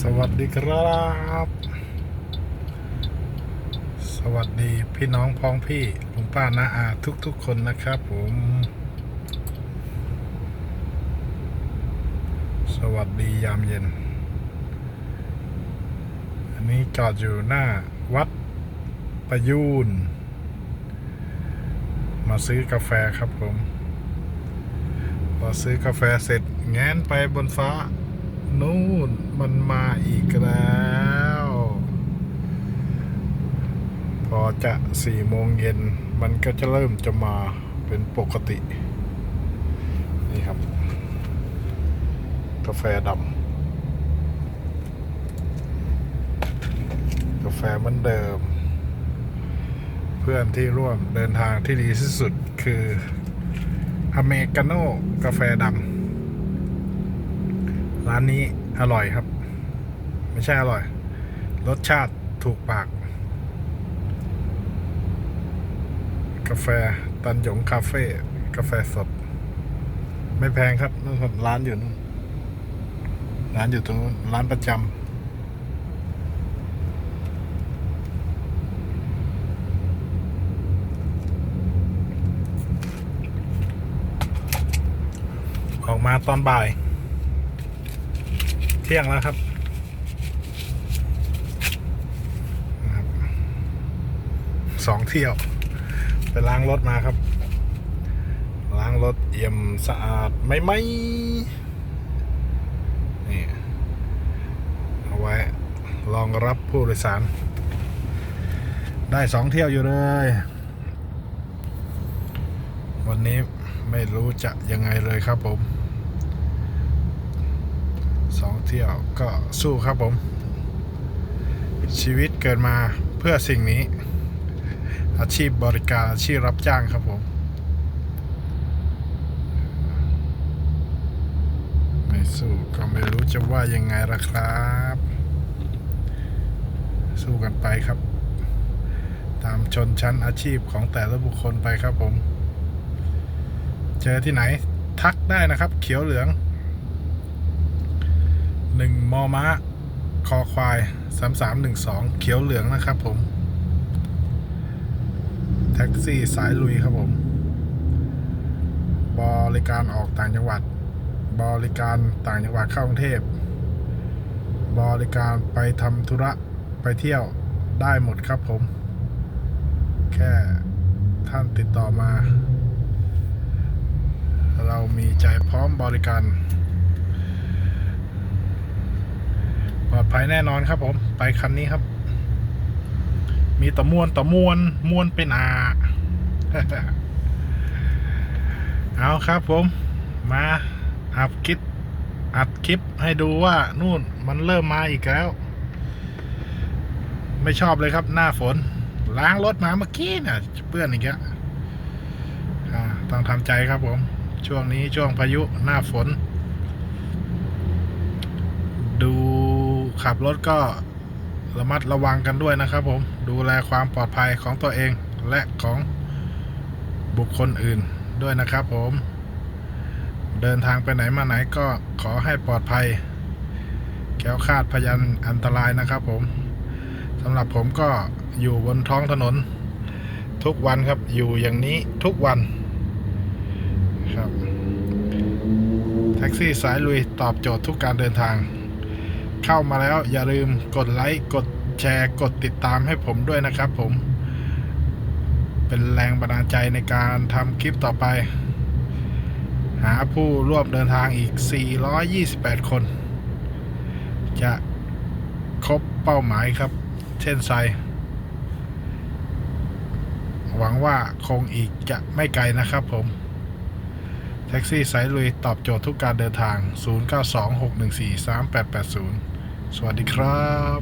สวัสดีครับ สวัสดีพี่น้องพ้องพี่ลุงป้าน้าอาทุกๆคนนะครับผม สวัสดียามเย็น อันนี้จอดอยู่หน้าวัดประยูน มาซื้อกาแฟครับผม พอซื้อกาแฟเสร็จแงนไปบนฟ้า นู่นมันมาอีกแล้ว พอจะสี่โมงเย็นมันก็จะเริ่มจะมาเป็นปกติ นี่ครับ กาแฟดำกาแฟมือนเดิม เพื่อนที่ร่วมเดินทางที่ดีที่สุดคืออเมริกาโน่กาแฟดำ ร้านนี้อร่อยครับ ไม่ใช่อร่อย รสชาติถูกปาก กาแฟตันหยงคาเฟ่กาแฟสด ไม่แพงครับนู่นครับร้านอยู่นู่นร้านอยู่ตรงนู้นร้านประจำออกมาตอนบ่าย เที่ยงแล้วครับสองเที่ยว ไปล้างรถมาครับ ล้างรถเอี่ยมสะอาดไม่ไหมนี่เอาไว้รองรับผู้โดยสาร ได้สองเที่ยวอยู่เลย วันนี้ไม่รู้จะยังไงเลยครับผม สองเที่ยวก็สู้ครับผม ชีวิตเกิดมาเพื่อสิ่งนี้ อาชีพบริการอาชีพรับจ้างครับผมไม่สู้ก็ไม่รู้จะว่ายังไงละครับ สู้กันไปครับ ตามชนชั้นอาชีพของแต่ละบุคคลไปครับผม เจอที่ไหนทักได้นะครับ เขียวเหลือง หนึ่งมอม้า คอควายสามสามหนึ่งสองเขียวเหลืองนะครับผม แท็กซี่สายลุยครับผม บริการออกต่างจังหวัด บริการต่างจังหวัดเข้ากรุงเทพ บริการไปทำธุระไปเที่ยวได้หมดครับผม แค่ท่านติดต่อมา เรามีใจพร้อมบริการ ป ลอดภัยแน่นอนครับ ผม ไปคันนี้ครับ มีต่อมวนต่อมวนมวนเป็นอาเอาครับผม มาอัดคลิปอัดคลิปให้ดูว่านู่นมันเริ่มมาอีกแล้ว ไม่ชอบเลยครับ หน้าฝน ล้างรถมาเมื่อกี้เนี่ยเปื้อนอีกแล้วต้องทำใจครับผม ช่วงนี้ช่วงพายุหน้าฝน ดู ขับรถก็ระมัดระวังกันด้วยนะครับผม ดูแลความปลอดภัยของตัวเองและของบุคคลอื่นด้วยนะครับผม เดินทางไปไหนมาไหนก็ขอให้ปลอดภัยแคล้วคาดพยันอันตรายนะครับผมสำหรับผมก็อยู่บนท้องถนน ทุกวันครับอยู่อย่างนี้ทุกวันครับ แท็กซี่สายลุยตอบโจทย์ทุกการเดินทาง เข้ามาแล้วอย่าลืมกดไลค์กดแชร์กดติดตามให้ผมด้วยนะครับผม เป็นแรงบันดาลใจในการทำคลิปต่อไป หาผู้ร่วมเดินทางอีก 428 คน จะครบเป้าหมายครับ เช่นไซหวังว่าคงอีกจะไม่ไกลนะครับผม แท็กซี่สายลุยตอบโจทย์ทุกการเดินทาง 0926143880 สวัสดีครับ